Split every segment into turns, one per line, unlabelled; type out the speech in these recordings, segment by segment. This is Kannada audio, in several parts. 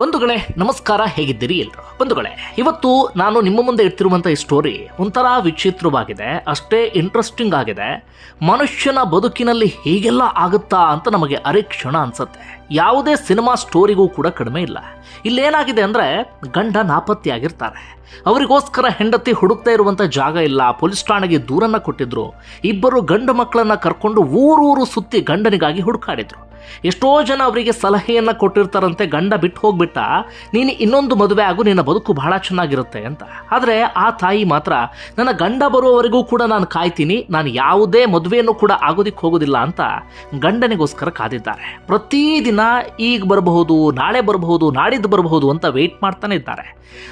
ಬಂಧುಗಳೇ, ನಮಸ್ಕಾರ, ಹೇಗಿದ್ದೀರಿ ಎಲ್ರು? ಬಂಧುಗಳೇ, ಇವತ್ತು ನಾನು ನಿಮ್ಮ ಮುಂದೆ ಇಡ್ತಿರುವಂಥ ಈ ಸ್ಟೋರಿ ಒಂಥರ ವಿಚಿತ್ರವಾಗಿದೆ, ಅಷ್ಟೇ ಇಂಟ್ರೆಸ್ಟಿಂಗ್ ಆಗಿದೆ. ಮನುಷ್ಯನ ಬದುಕಿನಲ್ಲಿ ಹೀಗೆಲ್ಲ ಆಗುತ್ತಾ ಅಂತ ನಮಗೆ ಅರಿಕ್ಷಣ ಅನ್ಸುತ್ತೆ. ಯಾವುದೇ ಸಿನಿಮಾ ಸ್ಟೋರಿಗೂ ಕೂಡ ಕಡಿಮೆ ಇಲ್ಲ. ಇಲ್ಲೇನಾಗಿದೆ ಅಂದರೆ, ಗಂಡ ನಾಪತ್ತೆಯಾಗಿರ್ತಾರೆ. ಅವರಿಗೋಸ್ಕರ ಹೆಂಡತಿ ಹುಡುಕ್ತಾ ಇರುವಂಥ ಜಾಗ ಇಲ್ಲ, ಪೊಲೀಸ್ ಠಾಣೆಗೆ ದೂರನ್ನು ಕೊಟ್ಟಿದ್ರು. ಇಬ್ಬರು ಗಂಡು ಮಕ್ಕಳನ್ನು ಕರ್ಕೊಂಡು ಊರೂರು ಸುತ್ತಿ ಗಂಡನಿಗಾಗಿ ಹುಡುಕಾಡಿದ್ರು. ಎಷ್ಟೋ ಜನ ಅವರಿಗೆ ಸಲಹೆಯನ್ನು ಕೊಟ್ಟಿರ್ತಾರಂತೆ, ಗಂಡ ಬಿಟ್ಟು ಹೋಗ್ಬಿಟ್ಟ. ನೀನು ಇನ್ನೊಂದು ಮದುವೆ ಆಗು, ನಿನ್ನ ಬದುಕು ಬಹಳ ಚೆನ್ನಾಗಿರುತ್ತೆ ಅಂತ. ಆದರೆ ಆ ತಾಯಿ ಮಾತ್ರ, ನನ್ನ ಗಂಡ ಬರುವವರೆಗೂ ಕೂಡ ನಾನು ಕಾಯ್ತೀನಿ, ನಾನು ಯಾವುದೇ ಮದುವೆಯನ್ನು ಕೂಡ ಆಗೋದಿಕ್ಕೆ ಹೋಗೋದಿಲ್ಲ ಅಂತ ಗಂಡನಿಗೋಸ್ಕರ ಕಾದಿದ್ದಾರೆ. ಪ್ರತಿದಿನ ಈಗ ಬರಬಹುದು, ನಾಳೆ ಬರಬಹುದು, ನಾಡಿದ್ದು ಬರಬಹುದು ಅಂತ ವೆಯ್ಟ್ ಮಾಡ್ತಾನೆ ಇದ್ದಾರೆ.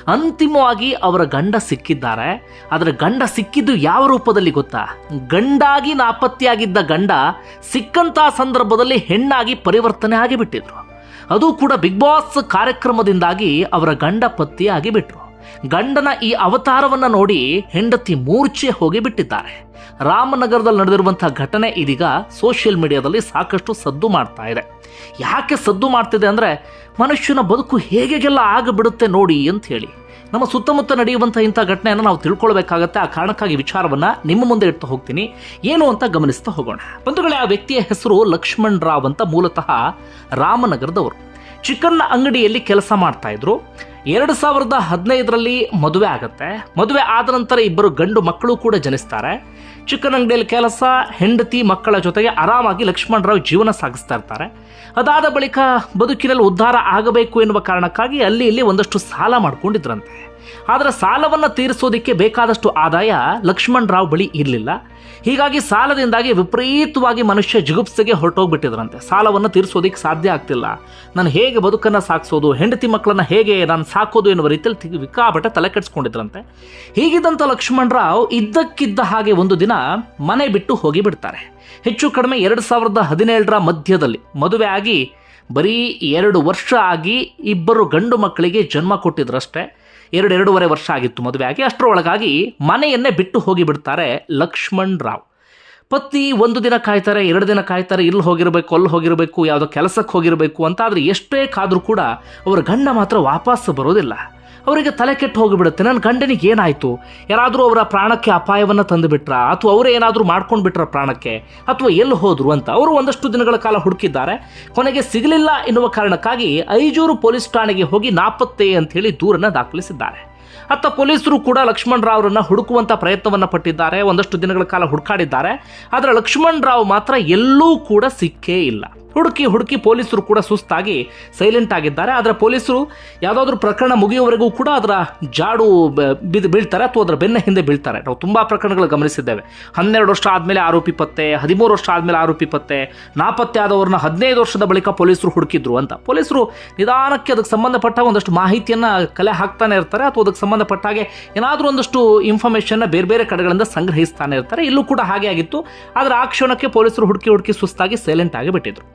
ಅಂತಿಮವಾಗಿ ಅವರ ಗಂಡ ಸಿಕ್ಕಿದ್ದಾರೆ. ಆದರೆ ಗಂಡ ಸಿಕ್ಕಿದ್ದು ಯಾವ ರೂಪದಲ್ಲಿ ಗೊತ್ತಾ? ಗಂಡಾಗಿ ನಾಪತ್ತೆಯಾಗಿದ್ದ ಗಂಡ ಸಿಕ್ಕಂತಹ ಸಂದರ್ಭದಲ್ಲಿ ಹೆಣ್ಣಾಗಿ ಪರಿವರ್ತನೆ ಆಗಿಬಿಟ್ಟಿದ್ರು. ಅದು ಕೂಡ ಬಿಗ್ ಬಾಸ್ ಕಾರ್ಯಕ್ರಮದಿಂದಾಗಿ ಅವರ ಗಂಡ ಪತ್ತಿ ಆಗಿಬಿಟ್ರು ಗಂಡನ ಈ ಅವತಾರವನ್ನ ನೋಡಿ ಹೆಂಡತಿ ಮೂರ್ಛೆ ಹೋಗಿ ಬಿಟ್ಟಿದ್ದಾರೆ ರಾಮನಗರದಲ್ಲಿ ನಡೆದಿರುವಂತಹ ಘಟನೆ ಇದೀಗ ಸೋಷಿಯಲ್ ಮೀಡಿಯಾದಲ್ಲಿ ಸಾಕಷ್ಟು ಸದ್ದು ಮಾಡ್ತಾ ಇದೆ. ಯಾಕೆ ಸದ್ದು ಮಾಡ್ತಿದೆ ಅಂದರೆ ಮನುಷ್ಯನ ಬದುಕು ಹೇಗೆಲ್ಲ ಆಗಿಬಿಡುತ್ತೆ ನೋಡಿ ಅಂತ ಹೇಳಿ. ನಮ್ಮ ಸುತ್ತಮುತ್ತ ನಡೆಯುವಂಥ ಇಂಥ ಘಟನೆಯನ್ನು ನಾವು ತಿಳ್ಕೊಳ್ಬೇಕಾಗತ್ತೆ. ಆ ಕಾರಣಕ್ಕಾಗಿ ವಿಚಾರವನ್ನ ನಿಮ್ಮ ಮುಂದೆ ಇಡ್ತಾ ಹೋಗ್ತೀನಿ. ಏನು ಅಂತ ಗಮನಿಸ್ತಾ ಹೋಗೋಣ. ಬಂಧುಗಳೇ, ಆ ವ್ಯಕ್ತಿಯ ಹೆಸರು ಲಕ್ಷ್ಮಣ್ ರಾವ್ ಅಂತ ಮೂಲತಃ ರಾಮನಗರದವರು. ಚಿಕನ್ ಅಂಗಡಿಯಲ್ಲಿ ಕೆಲಸ ಮಾಡ್ತಾ ಇದ್ರು. ಎರಡು ಸಾವಿರದ ಹದಿನೈದರಲ್ಲಿ ಮದುವೆ ಆಗುತ್ತೆ. ಮದುವೆ ಆದ ನಂತರ ಇಬ್ಬರು ಗಂಡು ಮಕ್ಕಳು ಕೂಡ ಜನಿಸ್ತಾರೆ. ಚಿಕನ್ ಅಂಗಡಿಯಲ್ಲಿ ಕೆಲಸ, ಹೆಂಡತಿ ಮಕ್ಕಳ ಜೊತೆಗೆ ಆರಾಮಾಗಿ ಲಕ್ಷ್ಮಣರಾವ್ ಜೀವನ ಸಾಗಿಸ್ತಾ ಇರ್ತಾರೆ. ಅದಾದ ಬಳಿಕ ಬದುಕಿನಲ್ಲಿ ಉದ್ಧಾರ ಆಗಬೇಕು ಎನ್ನುವ ಕಾರಣಕ್ಕಾಗಿ ಅಲ್ಲಿ ಇಲ್ಲಿ ಒಂದಷ್ಟು ಸಾಲ ಮಾಡ್ಕೊಂಡಿದ್ರಂತೆ. ಆದರೆ ಸಾಲವನ್ನು ತೀರಿಸೋದಕ್ಕೆ ಬೇಕಾದಷ್ಟು ಆದಾಯ ಲಕ್ಷ್ಮಣ್ ರಾವ್ ಬಳಿ ಇರಲಿಲ್ಲ. ಹೀಗಾಗಿ ಸಾಲದಿಂದಾಗಿ ವಿಪರೀತವಾಗಿ ಮನುಷ್ಯ ಜಿಗುಪ್ಸೆಗೆ ಹೊರಟೋಗ್ಬಿಟ್ಟಿದ್ರಂತೆ. ಸಾಲವನ್ನು ತೀರಿಸೋದಕ್ಕೆ ಸಾಧ್ಯ ಆಗ್ತಿಲ್ಲ. ನಾನು ಹೇಗೆ ಬದುಕನ್ನು ಸಾಗಿಸೋದು ಹೆಂಡತಿ ಮಕ್ಕಳನ್ನು ಹೇಗೆ ನಾನು ಸಾಕೋದು ಎನ್ನುವ ರೀತಿಯಲ್ಲಿ ತಿ- ವಿಕಾಪಟ ತಲೆ ಕೆಡಿಸ್ಕೊಂಡಿದ್ರಂತೆ. ಹೀಗಿದ್ದಂಥ ಲಕ್ಷ್ಮಣ್ ರಾವ್ ಇದ್ದಕ್ಕಿದ್ದ ಹಾಗೆ ಒಂದು ದಿನ ಮನೆ ಬಿಟ್ಟು ಹೋಗಿಬಿಡ್ತಾರೆ ಹೆಚ್ಚು ಕಡಿಮೆ ಎರಡು ಸಾವಿರದ ಹದಿನೇಳರ ಮಧ್ಯದಲ್ಲಿ ಮದುವೆ ಆಗಿ ಬರೀ ಎರಡು ವರ್ಷ ಆಗಿ ಇಬ್ಬರು ಗಂಡು ಮಕ್ಕಳಿಗೆ ಜನ್ಮ ಕೊಟ್ಟಿದ್ರಷ್ಟೇ. ಎರಡು ಎರಡೂವರೆ ವರ್ಷ ಆಗಿತ್ತು ಮದುವೆ ಆಗಿ ಅಷ್ಟರೊಳಗಾಗಿ ಮನೆಯನ್ನೇ ಬಿಟ್ಟು ಹೋಗಿ ಬಿಡ್ತಾರೆ ಲಕ್ಷ್ಮಣ್ ರಾವ್. ಪತ್ನಿ ಒಂದು ದಿನ ಕಾಯ್ತಾರೆ, ಎರಡು ದಿನ ಕಾಯ್ತಾರೆ, ಇಲ್ಲಿ ಹೋಗಿರಬೇಕು, ಅಲ್ಲಿ ಹೋಗಿರಬೇಕು, ಯಾವುದೋ ಕೆಲಸಕ್ಕೆ ಹೋಗಿರಬೇಕು ಅಂತ ಆದರೆ ಎಷ್ಟೇ ಕಾದರೂ ಕೂಡ ಅವರ ಗಂಡ ಮಾತ್ರ ವಾಪಸ್ ಬರೋದಿಲ್ಲ. ಅವರಿಗೆ ತಲೆ ಕೆಟ್ಟು ಹೋಗಿಬಿಡುತ್ತೆ. ನನ್ನ ಗಂಡನಿಗೆ ಏನಾಯಿತು? ಯಾರಾದರೂ ಅವರ ಪ್ರಾಣಕ್ಕೆ ಅಪಾಯವನ್ನು ತಂದು ಬಿಟ್ರಾ ಅಥವಾ ಅವರು ಏನಾದರೂ ಮಾಡ್ಕೊಂಡು ಬಿಟ್ರ ಪ್ರಾಣಕ್ಕೆ? ಅಥವಾ ಎಲ್ಲಿ ಹೋದ್ರು ಅಂತ? ಅವರು ಒಂದಷ್ಟು ದಿನಗಳ ಕಾಲ ಹುಡುಕಿದ್ದಾರೆ. ಕೊನೆಗೆ ಸಿಗಲಿಲ್ಲ ಎನ್ನುವ ಕಾರಣಕ್ಕಾಗಿ ಐಜೂರು ಪೊಲೀಸ್ ಠಾಣೆಗೆ ಹೋಗಿ ನಾಪತ್ತೆ ಅಂತ ಹೇಳಿ ದೂರನ್ನು ದಾಖಲಿಸಿದ್ದಾರೆ. ಅತ್ತ ಪೊಲೀಸರು ಕೂಡ ಲಕ್ಷ್ಮಣ್ ರಾವ್ರನ್ನ ಹುಡುಕುವಂತ ಪ್ರಯತ್ನವನ್ನ ಪಟ್ಟಿದ್ದಾರೆ. ಒಂದಷ್ಟು ದಿನಗಳ ಕಾಲ ಹುಡುಕಾಡಿದ್ದಾರೆ. ಆದರೆ ಲಕ್ಷ್ಮಣ್ ರಾವ್ ಮಾತ್ರ ಎಲ್ಲೂ ಕೂಡ ಸಿಕ್ಕೇ ಇಲ್ಲ. ಹುಡುಕಿ ಹುಡುಕಿ ಪೊಲೀಸರು ಕೂಡ ಸುಸ್ತಾಗಿ ಸೈಲೆಂಟ್ ಆಗಿದ್ದಾರೆ. ಆದರೆ ಪೊಲೀಸರು ಯಾವುದಾದ್ರೂ ಪ್ರಕರಣ ಮುಗಿಯುವವರೆಗೂ ಕೂಡ ಅದರ ಜಾಡು ಬಿದ್ದು ಬೀಳ್ತಾರೆ ಅಥವಾ ಅದರ ಬೆನ್ನ ಹಿಂದೆ ಬೀಳ್ತಾರೆ. ನಾವು ತುಂಬ ಪ್ರಕರಣಗಳು ಗಮನಿಸಿದ್ದೇವೆ. ಹನ್ನೆರಡು ವರ್ಷ ಆದಮೇಲೆ ಆರೋಪಿ ಪತ್ತೆ, ಹದಿಮೂರು ವರ್ಷ ಆದಮೇಲೆ ಆರೋಪಿ ಪತ್ತೆ, ನಾಪತ್ತೆ ಆದವ್ರನ್ನ ಹದಿನೈದು ವರ್ಷದ ಬಳಿಕ ಪೊಲೀಸರು ಹುಡುಕಿದ್ರು ಅಂತ. ಪೊಲೀಸರು ನಿಧಾನಕ್ಕೆ ಅದಕ್ಕೆ ಸಂಬಂಧಪಟ್ಟ ಒಂದಷ್ಟು ಮಾಹಿತಿಯನ್ನು ಕಲೆ ಹಾಕ್ತಾನೆ ಇರ್ತಾರೆ ಅಥವಾ ಅದಕ್ಕೆ ಸಂಬಂಧಪಟ್ಟ ಹಾಗೆ ಏನಾದರೂ ಒಂದಷ್ಟು ಇನ್ಫಾರ್ಮೇಷನ್ನ ಬೇರೆ ಬೇರೆ ಕಡೆಗಳಿಂದ ಸಂಗ್ರಹಿಸ್ತಾನೆ ಇರ್ತಾರೆ. ಇಲ್ಲೂ ಕೂಡ ಹಾಗೆ ಆಗಿತ್ತು. ಆದರೆ ಆ ಕ್ಷಣಕ್ಕೆ ಪೊಲೀಸರು ಹುಡುಕಿ ಹುಡುಕಿ ಸುಸ್ತಾಗಿ ಸೈಲೆಂಟ್ ಆಗಿಬಿಟ್ಟಿದ್ರು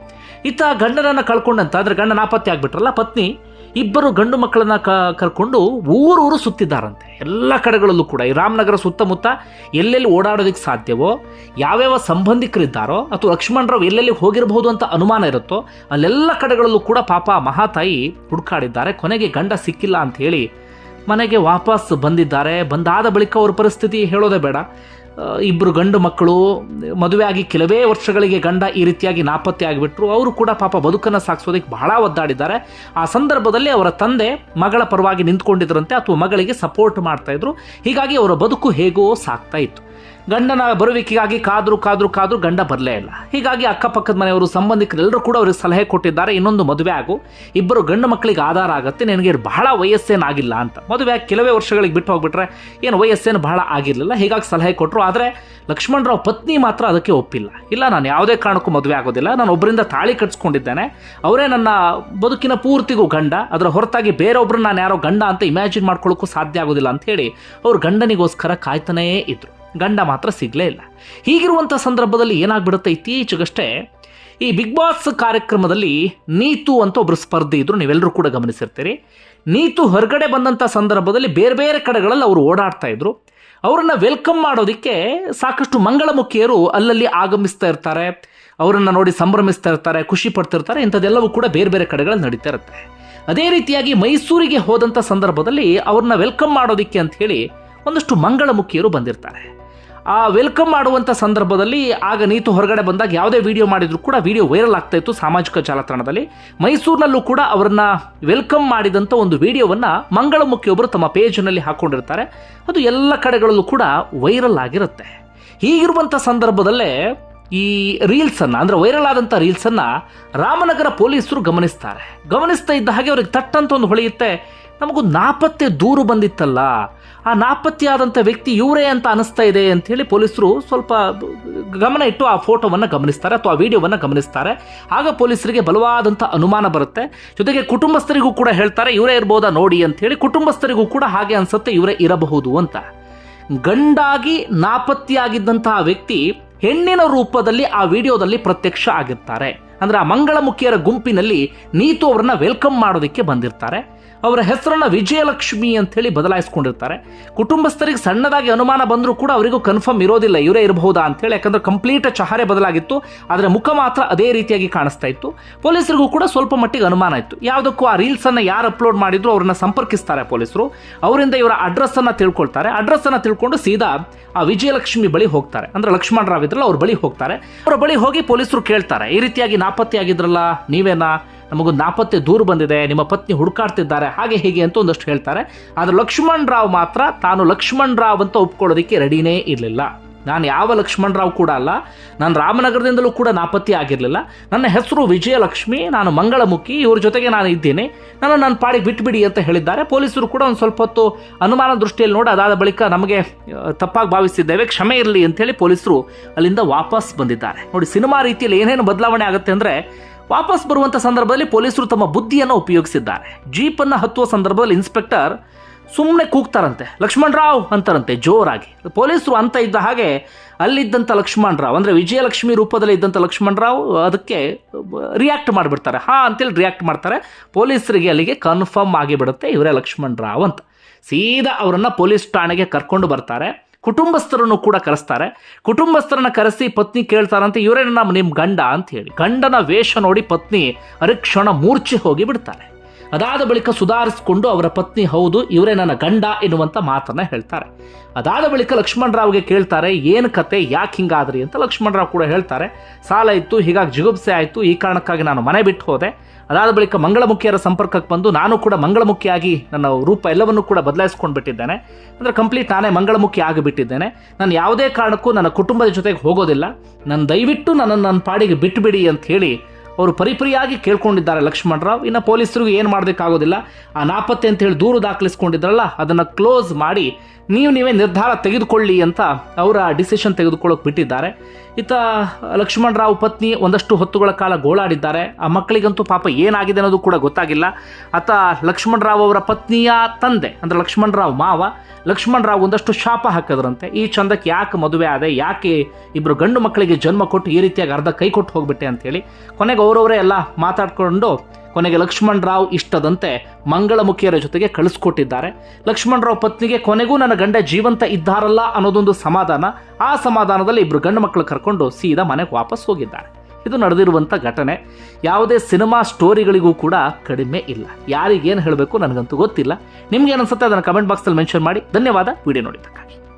ಇತ್ತ ಗಂಡನನ್ನು ಕಳ್ಕೊಂಡಂತ ಅದರ ಗಂಡ ನಾಪತ್ತೆ ಆಗಿಬಿಟ್ರಲ್ಲ, ಪತ್ನಿ? ಇಬ್ಬರು ಗಂಡು ಮಕ್ಕಳನ್ನ ಕ, ಕರ್ಕೊಂಡು ಊರೂರು ಸುತ್ತಿದ್ದಾರಂತೆ. ಎಲ್ಲ ಕಡೆಗಳಲ್ಲೂ ಕೂಡ. ಈ ರಾಮನಗರ ಸುತ್ತಮುತ್ತ ಎಲ್ಲೆಲ್ಲಿ ಓಡಾಡೋದಕ್ಕೆ ಸಾಧ್ಯವೋ, ಯಾವ್ಯಾವ ಸಂಬಂಧಿಕರಿದ್ದಾರೋ, ಅಥವಾ ಲಕ್ಷ್ಮಣರಾವ್ ಎಲ್ಲೆಲ್ಲಿ ಹೋಗಿರಬಹುದು ಅಂತ ಅನುಮಾನ ಇರುತ್ತೋ, ಅಲ್ಲೆಲ್ಲ ಕಡೆಗಳಲ್ಲೂ ಕೂಡ ಪಾಪ ಮಹಾತಾಯಿ ಹುಡುಕಾಡಿದ್ದಾರೆ. ಕೊನೆಗೆ ಗಂಡ ಸಿಕ್ಕಿಲ್ಲ ಅಂತ ಹೇಳಿ ಮನೆಗೆ ವಾಪಸ್ ಬಂದಿದ್ದಾರೆ. ಬಂದಾದ ಬಳಿಕ ಅವ್ರ ಪರಿಸ್ಥಿತಿ ಹೇಳೋದೇ ಬೇಡ. ಇಬ್ಬರು ಗಂಡು ಮಕ್ಕಳು ಮದುವೆಯಾಗಿ ಕೆಲವೇ ವರ್ಷಗಳಿಗೆ ಗಂಡ ಈ ರೀತಿಯಾಗಿ ನಾಪತ್ತೆ ಆಗಿಬಿಟ್ರು. ಅವರು ಕೂಡ ಪಾಪ ಬದುಕನ್ನು ಸಾಗಿಸೋದಕ್ಕೆ ಬಹಳ ಒದ್ದಾಡಿದ್ದಾರೆ. ಆ ಸಂದರ್ಭದಲ್ಲಿ ಅವರ ತಂದೆ ಮಗಳ ಪರವಾಗಿ ನಿಂತ್ಕೊಂಡಿದ್ರಂತೆ, ಅಥವಾ ಮಗಳಿಗೆ ಸಪೋರ್ಟ್ ಮಾಡ್ತಾಯಿದ್ರು ಹೀಗಾಗಿ ಅವರ ಬದುಕು ಹೇಗೋ ಸಾಕ್ತಾ ಇತ್ತು. ಗಂಡನ ಬರುವಿಕೆಗಾಗಿ ಕಾದ್ರು ಕಾದ್ರು ಕಾದ್ರು ಗಂಡ ಬರಲೇ ಇಲ್ಲ. ಹೀಗಾಗಿ ಅಕ್ಕಪಕ್ಕದ ಮನೆಯವರು ಸಂಬಂಧಿಕರೆಲ್ಲರೂ ಕೂಡ ಅವ್ರಿಗೆ ಸಲಹೆ ಕೊಟ್ಟಿದ್ದಾರೆ. ಇನ್ನೊಂದು ಮದುವೆ ಆಗು, ಇಬ್ಬರು ಗಂಡು ಮಕ್ಕಳಿಗೆ ಆಧಾರ ಆಗುತ್ತೆ, ನಿನಗೆ ಬಹಳ ವಯಸ್ಸೇನಾಗಿಲ್ಲ ಅಂತ. ಮದುವೆ ಕೆಲವೇ ವರ್ಷಗಳಿಗೆ ಬಿಟ್ಟು ಹೋಗ್ಬಿಟ್ರೆ ಏನು ವಯಸ್ಸೇನು ಬಹಳ ಆಗಿರಲಿಲ್ಲ. ಹೀಗಾಗಿ ಸಲಹೆ ಕೊಟ್ಟರು ಆದರೆ ಲಕ್ಷ್ಮಣರಾವ್ ಪತ್ನಿ ಮಾತ್ರ ಅದಕ್ಕೆ ಒಪ್ಪಿಲ್ಲ. ಇಲ್ಲ, ನಾನು ಯಾವುದೇ ಕಾರಣಕ್ಕೂ ಮದುವೆ ಆಗೋದಿಲ್ಲ. ನಾನು ಒಬ್ಬರಿಂದ ತಾಳಿ ಕಟ್ಸ್ಕೊಂಡಿದ್ದೇನೆ. ಅವರೇ ನನ್ನ ಬದುಕಿನ ಪೂರ್ತಿಗೂ ಗಂಡ. ಅದರ ಹೊರತಾಗಿ ಬೇರೊಬ್ಬರು ನಾನು ಯಾರೋ ಗಂಡ ಅಂತ ಇಮ್ಯಾಜಿನ್ ಮಾಡ್ಕೊಳ್ಳೋಕ್ಕೂ ಸಾಧ್ಯ ಆಗೋದಿಲ್ಲ ಅಂತ ಹೇಳಿ ಅವ್ರು ಗಂಡನಿಗೋಸ್ಕರ ಕಾಯ್ತಾನೇ ಇದ್ರು. ಗಂಡ ಮಾತ್ರ ಸಿಗಲೇ ಇಲ್ಲ. ಹೀಗಿರುವಂಥ ಸಂದರ್ಭದಲ್ಲಿ ಏನಾಗ್ಬಿಡುತ್ತೆ ಇತ್ತೀಚೆಗಷ್ಟೇ, ಈ ಬಿಗ್ ಬಾಸ್ ಕಾರ್ಯಕ್ರಮದಲ್ಲಿ ನೀತು ಅಂತ ಒಬ್ಬರು ಸ್ಪರ್ಧೆ ಇದ್ರು ನೀವೆಲ್ಲರೂ ಕೂಡ ಗಮನಿಸಿರ್ತೀರಿ. ನೀತು ಹೊರಗಡೆ ಬಂದಂಥ ಸಂದರ್ಭದಲ್ಲಿ ಬೇರೆ ಬೇರೆ ಕಡೆಗಳಲ್ಲಿ ಅವರು ಓಡಾಡ್ತಾ ಇದ್ರು. ಅವರನ್ನು ವೆಲ್ಕಮ್ ಮಾಡೋದಕ್ಕೆ ಸಾಕಷ್ಟು ಮಂಗಳಮುಖಿಯರು ಅಲ್ಲಲ್ಲಿ ಆಗಮಿಸ್ತಾ ಇರ್ತಾರೆ. ಅವರನ್ನು ನೋಡಿ ಸಂಭ್ರಮಿಸ್ತಾ ಇರ್ತಾರೆ, ಖುಷಿ ಪಡ್ತಿರ್ತಾರೆ, ಇಂಥದ್ದೆಲ್ಲವೂ ಕೂಡ ಬೇರೆ ಬೇರೆ ಕಡೆಗಳಲ್ಲಿ ನಡೀತಾ ಇರುತ್ತೆ. ಅದೇ ರೀತಿಯಾಗಿ ಮೈಸೂರಿಗೆ ಹೋದಂಥ ಸಂದರ್ಭದಲ್ಲಿ ಅವ್ರನ್ನ ವೆಲ್ಕಮ್ ಮಾಡೋದಕ್ಕೆ ಅಂತ ಹೇಳಿ ಒಂದಷ್ಟು ಮಂಗಳಮುಖಿಯರು ಬಂದಿರ್ತಾರೆ. ಆ ವೆಲ್ಕಮ್ ಮಾಡುವಂಥ ಸಂದರ್ಭದಲ್ಲಿ ಆಗ ನೀತು ಹೊರಗಡೆ ಬಂದಾಗ ಯಾವುದೇ ವಿಡಿಯೋ ಮಾಡಿದರೂ ಕೂಡ ವಿಡಿಯೋ ವೈರಲ್ ಆಗ್ತಾ ಇತ್ತು ಸಾಮಾಜಿಕ ಜಾಲತಾಣದಲ್ಲಿ. ಮೈಸೂರಿನಲ್ಲೂ ಕೂಡ ಅವರನ್ನ ವೆಲ್ಕಮ್ ಮಾಡಿದಂಥ ಒಂದು ವಿಡಿಯೋವನ್ನು ಮಂಗಳಮುಖಿಯೊಬ್ಬರು ತಮ್ಮ ಪೇಜ್ನಲ್ಲಿ ಹಾಕ್ಕೊಂಡಿರ್ತಾರೆ ಅದು ಎಲ್ಲ ಕಡೆಗಳಲ್ಲೂ ಕೂಡ ವೈರಲ್ ಆಗಿರುತ್ತೆ. ಹೀಗಿರುವಂಥ ಸಂದರ್ಭದಲ್ಲೇ ಈ ರೀಲ್ಸನ್ನು ಅಂದರೆ ವೈರಲ್ ಆದಂಥ ರೀಲ್ಸನ್ನು ರಾಮನಗರ ಪೊಲೀಸರು ಗಮನಿಸ್ತಾರೆ. ಗಮನಿಸ್ತಾ ಇದ್ದ ಹಾಗೆ ಅವ್ರಿಗೆ ತಟ್ಟಂತ ಒಂದು ಹೊಳೆಯುತ್ತೆ. ನಮಗೂ ನಾಪತ್ತೆ ದೂರು ಬಂದಿತ್ತಲ್ಲ. ಆ ನಾಪತ್ತೆಯಾದಂಥ ವ್ಯಕ್ತಿ ಇವರೇ ಅಂತ ಅನಿಸ್ತಾ ಇದೆ ಅಂತ ಹೇಳಿ ಪೊಲೀಸರು ಸ್ವಲ್ಪ ಗಮನ ಇಟ್ಟು ಆ ಫೋಟೋವನ್ನು ಗಮನಿಸ್ತಾರೆ ಅಥವಾ ಆ ವಿಡಿಯೋವನ್ನು ಗಮನಿಸ್ತಾರೆ. ಆಗ ಪೊಲೀಸರಿಗೆ ಬಲವಾದಂಥ ಅನುಮಾನ ಬರುತ್ತೆ. ಜೊತೆಗೆ ಕುಟುಂಬಸ್ಥರಿಗೂ ಕೂಡ ಹೇಳ್ತಾರೆ, ಇವರೇ ಇರ್ಬೋದಾ ನೋಡಿ ಅಂತ ಹೇಳಿ ಕುಟುಂಬಸ್ಥರಿಗೂ ಕೂಡ ಹಾಗೆ ಅನಿಸುತ್ತೆ, ಇವರೇ ಇರಬಹುದು ಅಂತ. ಗಂಡಾಗಿ ನಾಪತ್ತೆಯಾಗಿದ್ದಂತಹ ವ್ಯಕ್ತಿ ಹೆಣ್ಣಿನ ರೂಪದಲ್ಲಿ ಆ ವಿಡಿಯೋದಲ್ಲಿ ಪ್ರತ್ಯಕ್ಷ ಆಗಿರ್ತಾರೆ. ಅಂದ್ರೆ ಆ ಮಂಗಳಮುಖಿಯರ ಗುಂಪಿನಲ್ಲಿ ನೀತು ಅವರನ್ನ ವೆಲ್ಕಮ್ ಮಾಡೋದಕ್ಕೆ ಬಂದಿರ್ತಾರೆ. ಅವರ ಹೆಸರನ್ನ ವಿಜಯಲಕ್ಷ್ಮಿ ಅಂತ ಹೇಳಿ ಬದಲಾಯಿಸ್ಕೊಂಡಿರ್ತಾರೆ. ಕುಟುಂಬಸ್ಥರಿಗೆ ಸಣ್ಣದಾಗಿ ಅನುಮಾನ ಬಂದರೂ ಕೂಡ ಅವರಿಗೂ ಕನ್ಫರ್ಮ್ ಇರೋದಿಲ್ಲ, ಇವರೇ ಇರಬಹುದಾ ಅಂತ ಹೇಳಿ ಯಾಕಂದ್ರೆ ಕಂಪ್ಲೀಟ್ ಚಹರೆ ಬದಲಾಗಿತ್ತು, ಆದರೆ ಮುಖ ಮಾತ್ರ ಅದೇ ರೀತಿಯಾಗಿ ಕಾಣಿಸ್ತಾ ಇತ್ತು. ಪೊಲೀಸರಿಗೂ ಕೂಡ ಸ್ವಲ್ಪ ಮಟ್ಟಿಗೆ ಅನುಮಾನ ಇತ್ತು. ಯಾವುದಕ್ಕೂ ಆ ರೀಲ್ಸ್ ಅನ್ನ ಯಾರು ಅಪ್ಲೋಡ್ ಮಾಡಿದ್ರು ಅವ್ರನ್ನ ಸಂಪರ್ಕಿಸ್ತಾರೆ ಪೊಲೀಸರು. ಅವರಿಂದ ಇವರ ಅಡ್ರೆಸ್ ಅನ್ನ ತಿಳ್ಕೊಳ್ತಾರೆ. ಅಡ್ರೆಸ್ ಅನ್ನ ತಿಳ್ಕೊಂಡು ಸೀದಾ ಆ ವಿಜಯಲಕ್ಷ್ಮಿ ಬಳಿ ಹೋಗ್ತಾರೆ. ಅಂದ್ರೆ ಲಕ್ಷ್ಮಣ ರಾವ್ ಇದ್ರಲ್ಲ, ಅವ್ರ ಬಳಿ ಹೋಗ್ತಾರೆ. ಅವರ ಬಳಿ ಹೋಗಿ ಪೊಲೀಸರು ಕೇಳ್ತಾರೆ, ಈ ರೀತಿಯಾಗಿ ನಾಪತ್ತೆ ಆಗಿದ್ರಲ್ಲ ನೀವೇನಾ? ನಮಗೊಂದು ನಾಪತ್ತೆ ದೂರು ಬಂದಿದೆ, ನಿಮ್ಮ ಪತ್ನಿ ಹುಡುಕಾಡ್ತಿದ್ದಾರೆ, ಹಾಗೆ ಹೀಗೆ ಅಂತ ಒಂದಷ್ಟು ಹೇಳ್ತಾರೆ. ಆದರೆ ಲಕ್ಷ್ಮಣ್ ರಾವ್ ಮಾತ್ರ ತಾನು ಲಕ್ಷ್ಮಣ್ ರಾವ್ ಅಂತ ಒಪ್ಕೊಳ್ಳೋದಕ್ಕೆ ರೆಡಿನೇ ಇರಲಿಲ್ಲ. ನಾನು ಯಾವ ಲಕ್ಷ್ಮಣ್ ರಾವ್ ಕೂಡ ಅಲ್ಲ, ನಾನು ರಾಮನಗರದಿಂದಲೂ ಕೂಡ ನಾಪತ್ತೆ ಆಗಿರಲಿಲ್ಲ. ನನ್ನ ಹೆಸರು ವಿಜಯಲಕ್ಷ್ಮಿ, ನಾನು ಮಂಗಳಮುಖಿ, ಇವ್ರ ಜೊತೆಗೆ ನಾನು ಇದ್ದೀನಿ. ನಾನು ನನ್ನ ಪಾಡಿಗೆ ಬಿಟ್ಬಿಡಿ ಅಂತ ಹೇಳಿದ್ದಾರೆ. ಪೊಲೀಸರು ಕೂಡ ಒಂದು ಸ್ವಲ್ಪ ಹೊತ್ತು ಅನುಮಾನ ದೃಷ್ಟಿಯಲ್ಲಿ ನೋಡಿ, ಅದಾದ ಬಳಿಕ ನಮಗೆ ತಪ್ಪಾಗಿ ಭಾವಿಸಿದ್ದೇವೆ, ಕ್ಷಮೆ ಇರಲಿ ಅಂತೇಳಿ ಪೊಲೀಸರು ಅಲ್ಲಿಂದ ವಾಪಸ್ ಬಂದಿದ್ದಾರೆ. ನೋಡಿ, ಸಿನಿಮಾ ರೀತಿಯಲ್ಲಿ ಏನೇನು ಬದಲಾವಣೆ ಆಗುತ್ತೆ ಅಂದರೆ ವಾಪಸ್ ಬರುವಂಥ ಸಂದರ್ಭದಲ್ಲಿ ಪೊಲೀಸರು ತಮ್ಮ ಬುದ್ಧಿಯನ್ನು ಉಪಯೋಗಿಸಿದ್ದಾರೆ. ಜೀಪನ್ನು ಹತ್ತುವ ಸಂದರ್ಭದಲ್ಲಿ ಇನ್ಸ್ಪೆಕ್ಟರ್ ಸುಮ್ಮನೆ ಕೂಗ್ತಾರಂತೆ. ಲಕ್ಷ್ಮಣ್ ರಾವ್ ಅಂತಾರಂತೆ, ಜೋರಾಗಿ. ಪೊಲೀಸರು ಅಂತ ಇದ್ದ ಹಾಗೆ ಅಲ್ಲಿದ್ದಂಥ ಲಕ್ಷ್ಮಣ್ ರಾವ್, ಅಂದರೆ ವಿಜಯಲಕ್ಷ್ಮಿ ರೂಪದಲ್ಲಿ ಇದ್ದಂಥ ಲಕ್ಷ್ಮಣ್ ರಾವ್ ಅದಕ್ಕೆ ರಿಯಾಕ್ಟ್ ಮಾಡಿಬಿಡ್ತಾರೆ. ಹಾ ಅಂತೇಳಿ ರಿಯಾಕ್ಟ್ ಮಾಡ್ತಾರೆ. ಪೊಲೀಸರಿಗೆ ಅಲ್ಲಿಗೆ ಕನ್ಫರ್ಮ್ ಆಗಿಬಿಡುತ್ತೆ ಇವರೇ ಲಕ್ಷ್ಮಣ್ ರಾವ್ ಅಂತ. ಸೀದಾ ಅವರನ್ನು ಪೊಲೀಸ್ ಠಾಣೆಗೆ ಕರ್ಕೊಂಡು ಬರ್ತಾರೆ. ಕುಟುಂಬಸ್ಥರನ್ನು ಕೂಡ ಕರೆಸ್ತಾರೆ. ಕುಟುಂಬಸ್ಥರನ್ನ ಕರೆಸಿ ಪತ್ನಿ ಕೇಳ್ತಾರಂತೆ, ಇವರೇ ನಮ್ಮ ನಿಮ್ಮ ಗಂಡ ಅಂತ ಹೇಳಿ. ಗಂಡನ ವೇಷ ನೋಡಿ ಪತ್ನಿ ಅರಿಕ್ಷಣ ಮೂರ್ಛೆ ಹೋಗಿ ಬಿಡ್ತಾರೆ. ಅದಾದ ಬಳಿಕ ಸುಧಾರಿಸಿಕೊಂಡು ಅವರ ಪತ್ನಿ, ಹೌದು, ಇವರೇ ನನ್ನ ಗಂಡ ಎನ್ನುವಂಥ ಮಾತನ್ನು ಹೇಳ್ತಾರೆ. ಅದಾದ ಬಳಿಕ ಲಕ್ಷ್ಮಣರಾವ್ಗೆ ಕೇಳ್ತಾರೆ, ಏನು ಕತೆ, ಯಾಕೆ ಹಿಂಗಾದ್ರಿ? ಅಂತ ಲಕ್ಷ್ಮಣರಾವ್ ಕೂಡ ಹೇಳ್ತಾರೆ, ಸಾಲ ಇತ್ತು, ಹೀಗಾಗಿ ಜಿಗುಪ್ಸೆ ಆಯಿತು, ಈ ಕಾರಣಕ್ಕಾಗಿ ನಾನು ಮನೆ ಬಿಟ್ಟು ಹೋದೆ. ಅದಾದ ಬಳಿಕ ಮಂಗಳಮುಖಿಯರ ಸಂಪರ್ಕಕ್ಕೆ ಬಂದು ನಾನು ಕೂಡ ಮಂಗಳಮುಖಿಯಾಗಿ ನನ್ನ ರೂಪ ಎಲ್ಲವನ್ನೂ ಕೂಡ ಬದಲಾಯಿಸ್ಕೊಂಡು ಬಿಟ್ಟಿದ್ದೇನೆ. ಅಂದರೆ ಕಂಪ್ಲೀಟ್ ನಾನೇ ಮಂಗಳಮುಖಿ ಆಗಿಬಿಟ್ಟಿದ್ದೇನೆ. ನಾನು ಯಾವುದೇ ಕಾರಣಕ್ಕೂ ನನ್ನ ಕುಟುಂಬದ ಜೊತೆಗೆ ಹೋಗೋದಿಲ್ಲ. ನಾನು ದಯವಿಟ್ಟು ನನ್ನನ್ನು ನನ್ನ ಪಾಡಿಗೆ ಬಿಟ್ಟುಬಿಡಿ ಅಂತ ಹೇಳಿ ಅವರು ಪರಿಪರಿಯಾಗಿ ಕೇಳ್ಕೊಂಡಿದ್ದಾರೆ ಲಕ್ಷ್ಮಣರಾವ್. ಇನ್ನು ಪೊಲೀಸರಿಗೂ ಏನು ಮಾಡಬೇಕಾಗೋದಿಲ್ಲ. ಆ ನಾಪತ್ತೆ ಅಂತ ಹೇಳಿ ದೂರು ದಾಖಲಿಸ್ಕೊಂಡಿದ್ರಲ್ಲ, ಅದನ್ನು ಕ್ಲೋಸ್ ಮಾಡಿ ನೀವು ನೀವೇ ನಿರ್ಧಾರ ತೆಗೆದುಕೊಳ್ಳಿ ಅಂತ ಅವರ ಡಿಸಿಷನ್ ತೆಗೆದುಕೊಳ್ಳೋಕೆ ಬಿಟ್ಟಿದ್ದಾರೆ. ಇತ್ತ ಲಕ್ಷ್ಮಣರಾವ್ ಪತ್ನಿ ಒಂದಷ್ಟು ಹೊತ್ತುಗಳ ಕಾಲ ಗೋಳಾಡಿದ್ದಾರೆ. ಆ ಮಕ್ಕಳಿಗಂತೂ ಪಾಪ ಏನಾಗಿದೆ ಅನ್ನೋದು ಕೂಡ ಗೊತ್ತಾಗಿಲ್ಲ. ಆತ ಲಕ್ಷ್ಮಣರಾವ್ ಅವರ ಪತ್ನಿಯ ತಂದೆ, ಅಂದರೆ ಲಕ್ಷ್ಮಣರಾವ್ ಮಾವ, ಲಕ್ಷ್ಮಣರಾವ್ ಒಂದಷ್ಟು ಶಾಪ ಹಾಕಿದ್ರಂತೆ. ಈ ಚಂದಕ್ಕೆ ಯಾಕೆ ಮದುವೆ ಆದೆ? ಯಾಕೆ ಇಬ್ಬರು ಗಂಡು ಮಕ್ಕಳಿಗೆ ಜನ್ಮ ಕೊಟ್ಟು ಈ ರೀತಿಯಾಗಿ ಅರ್ಧ ಕೈ ಕೊಟ್ಟು ಹೋಗ್ಬಿಟ್ಟೆ ಅಂತೇಳಿ ಕೊನೆಗೆ ಅವರವರೇ ಎಲ್ಲ ಮಾತಾಡ್ಕೊಂಡು ಕೊನೆಗೆ ಲಕ್ಷ್ಮಣ್ ರಾವ್ ಇಷ್ಟದಂತೆ ಮಂಗಳಮುಖಿಯರ ಜೊತೆಗೆ ಕಳಿಸ್ಕೊಟ್ಟಿದ್ದಾರೆ. ಲಕ್ಷ್ಮಣ್ ರಾವ್ ಪತ್ನಿಗೆ ಕೊನೆಗೂ ನನ್ನ ಗಂಡ ಜೀವಂತ ಇದ್ದಾರಲ್ಲ ಅನ್ನೋದೊಂದು ಸಮಾಧಾನ, ಆ ಸಮಾಧಾನದಲ್ಲಿ ಇಬ್ಬರು ಗಂಡು ಮಕ್ಕಳು ಕರ್ಕೊಂಡು ಸೀದಾ ಮನೆಗೆ ವಾಪಸ್ ಹೋಗಿದ್ದಾರೆ. ಇದು ನಡೆದಿರುವಂಥ ಘಟನೆ. ಯಾವುದೇ ಸಿನಿಮಾ ಸ್ಟೋರಿಗಳಿಗೂ ಕೂಡ ಕಡಿಮೆ ಇಲ್ಲ. ಯಾರಿಗೇನು ಹೇಳಬೇಕು ನನಗಂತೂ ಗೊತ್ತಿಲ್ಲ. ನಿಮ್ಗೆ ಏನನ್ಸುತ್ತೆ ಅದನ್ನು ಕಮೆಂಟ್ ಬಾಕ್ಸಲ್ಲಿ ಮೆನ್ಷನ್ ಮಾಡಿ. ಧನ್ಯವಾದ. ವಿಡಿಯೋ ನೋಡಿದ್ದಕ್ಕಾಗಿ.